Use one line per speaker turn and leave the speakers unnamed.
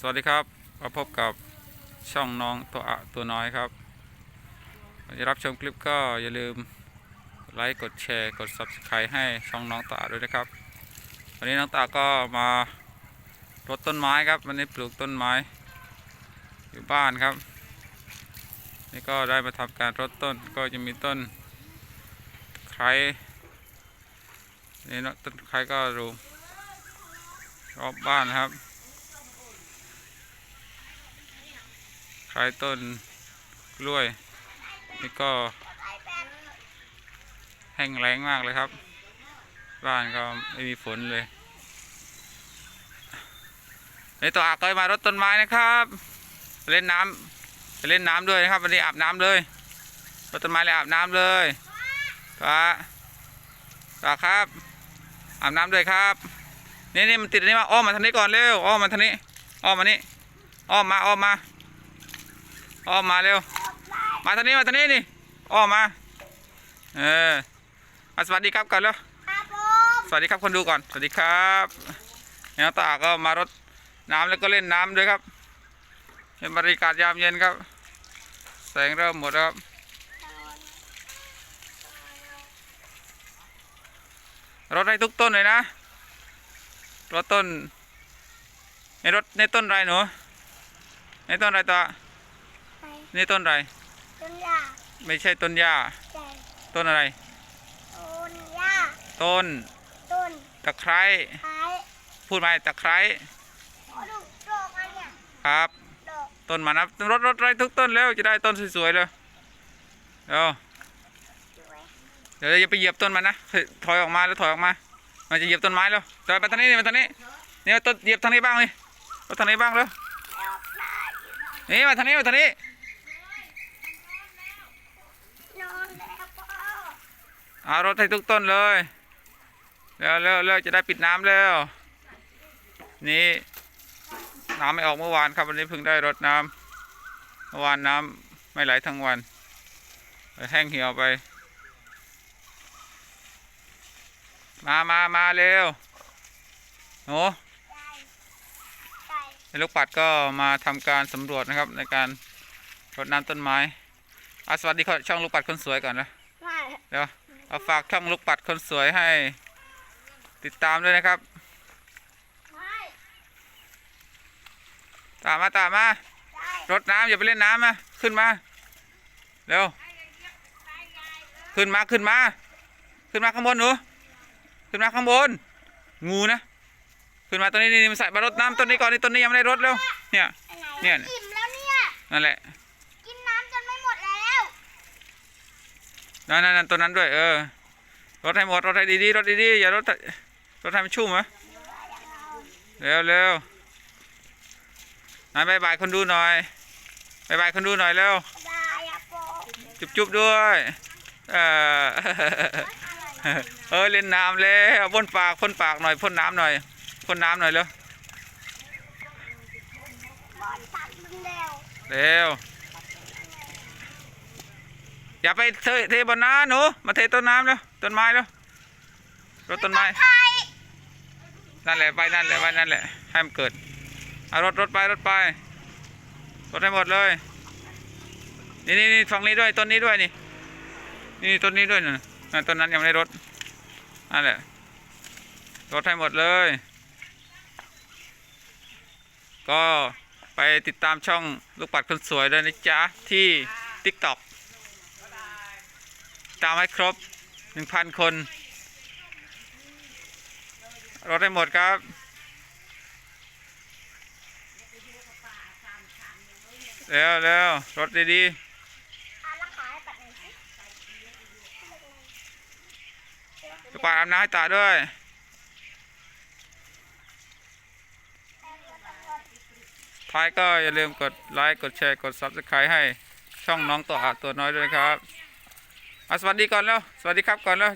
สวัสดีครับมาพบกับช่องน้องตัวอะตัวน้อยครับอนจะรับชมคลิปก็อย่าลืมไลค์กดแชร์กด subscribe ให้ช่องน้องตาด้วยนะครับ วันนี้น้องตาก็มารดต้นไม้ครับวันนี้ปลูกต้นไม้ อยู่บ้านครับ นี่ก็ได้มาทำการรดต้นก็จะมีต้นไคร้นี่นะต้นไคร้ก็รูรอบบ้านครับ คล้ายต้นกล้วย นี่ก็ แห้งแล้งมากเลยครับ บ้านก็ไม่มีฝนเลยในตัวอากเคยมารดต้นไม้นะครับเล่นน้ำไปเล่นน้ำด้วยนะครับวันนี้อาบน้ำเลยรดต้นไม้เลยอาบน้ำเลยตัวตัวครับอาบน้ำด้วยครับนี่นี่มันติดอันนี้มาอ้อมมาทางนี้ก่อนเร็วอ้อมมาทางนี้อ้อมมานี่อ้อมมาอ้อมมา อ้อมมาเร็ว มาทางนี้มาทางนี้นี่อ้อมมา เออมาสวัสดีครับก่อนเร็ว
ครับผม
สวัสดีครับคนดูก่อน สวัสดีครับเนี่ยตาก็มารดน้ำแล้วก็เล่นน้ำด้วยครับเป็นบรรยากาศยามเย็นครับ แสงเริ่มหมดแล้วครับรดให้ทุกต้นเลยนะรดต้น ในรถในต้นอะไรหนู ในต้นอะไรตัว
ไป
ในต้นอะไร
ต้นหญ้า
ไม่ใช่ต้นหญ้า
ใจ
ต้นอะไร
ต้นหญ้า
ต้น
ต้น
ตะไคร้
ไม้
พูดมาตะไคร้
โอ้ดูดอกมันเนี่ย
ครับ
ดอก
ต้นมานับรถรถไรทุกต้นแล้วจะได้ต้นสวยๆเลยเดี๋ยว
สวย
เดี๋ยวอย่าไปเหยียบต้นมันนะถอยถอยออกมาแล้วถอยออกมา มันจะเหยียบต้นไม้แล้วถอยมาทางนี้นี่มาทางนี้นี่มาต้นเหยียบทางนี้บ้างนี่มาทางนี้บ้างแล้ว
ดอกได้
นี่มาทางนี้มาทางนี้
นอนแล้วพ่อ
เอารถให้ทุกต้นเลยเร็วเร็วเร็วจะได้ปิดน้ำแล้วนี่น้ำไม่ออกเมื่อวานครับวันนี้เพิ่งได้รดน้ำเมื่อวานน้ำไม่ไหลทั้งวันแห้งเหี่ยวไป มามามาเร็วโอ้
ได้ได้
ในลูกปัดก็มาทำการสำรวจนะครับในการรดน้ำต้นไม้อาสวัสดีครับช่องลูกปัดคนสวยก่อนนะ
ไม่
เดี๋ยว เอาฝากช่องลูกปัดคนสวยให้ ติดตามด้วยนะครับ
ไม่
ตามมาตามมา
ได้
รดน้ำอย่าไปเล่นน้ำนะขึ้นมา เร็ว ขึ้นมาขึ้นมา ขึ้นมาข้างบนหนูขึ้นมาข้างบน งูนะ ขึ้นมาต้นนี้นี่มาใส่มารดน้ำต้นนี้ก่อนนี่ต้นนี้ยังไม่ได้รดเร็วเนี่ย
ไปไหน
เนี่ย
อิ่มแล้วเนี่ย
นั่นแหละ
กินน้ำจนไม่หมดแล้ว
นั่นนั่นนั่นต้นนั้นด้วย เออรดให้หมดรดให้ดีๆรดดีๆอย่ารดรดให้มันชุ่มเหรอเร็วเร็วไหนบายบายคนดูหน่อยบายบายคนดูหน่อยเร็ว
ได้อะพ่อ
จุบจุบด้วยเออเออเล่นน้ำแล้วพ่นปากพ่นปากหน่อยพ่นน้ำหน่อยพ่นน้ำหน่อยเร็ว
บอลตัดมันแล้ว
เร็ว อย่าไปเทเทบนน้ำหนูมาเทต้นน้ำแล้วต้นไม้แล้วรดต้นไม้นั่นแหละไปนั่นแหละไปนั่นแหละให้มันเกิดเอารถรถไปรถไปรถให้หมดเลยนี่นี่นี่ฝั่งนี้ด้วยต้นนี้ด้วยนี่นี่ต้นนี้ด้วยน่ะนั่นต้นนั้นยังไม่ได้รถนั่นแหละรถให้หมดเลย ก็ไปติดตามช่องลูกปัดคนสวยด้วยนะจ๊ะที่ TikTok ตามให้ครบ1,000คน รถให้หมดครับเร็วเร็วรถดี
อาราคาให้ปัดหน่อยสิ
ๆลูกปัดอาบน้ำให้ตาด้วย ท้ายก็อย่าลืมกดไลค์ กดแชร์ กด Subscribe ให้ช่องน้องตัวอาตัวน้อยด้วยครับ อะสวัสดีก่อนแล้ว สวัสดีครับก่อนแล้ว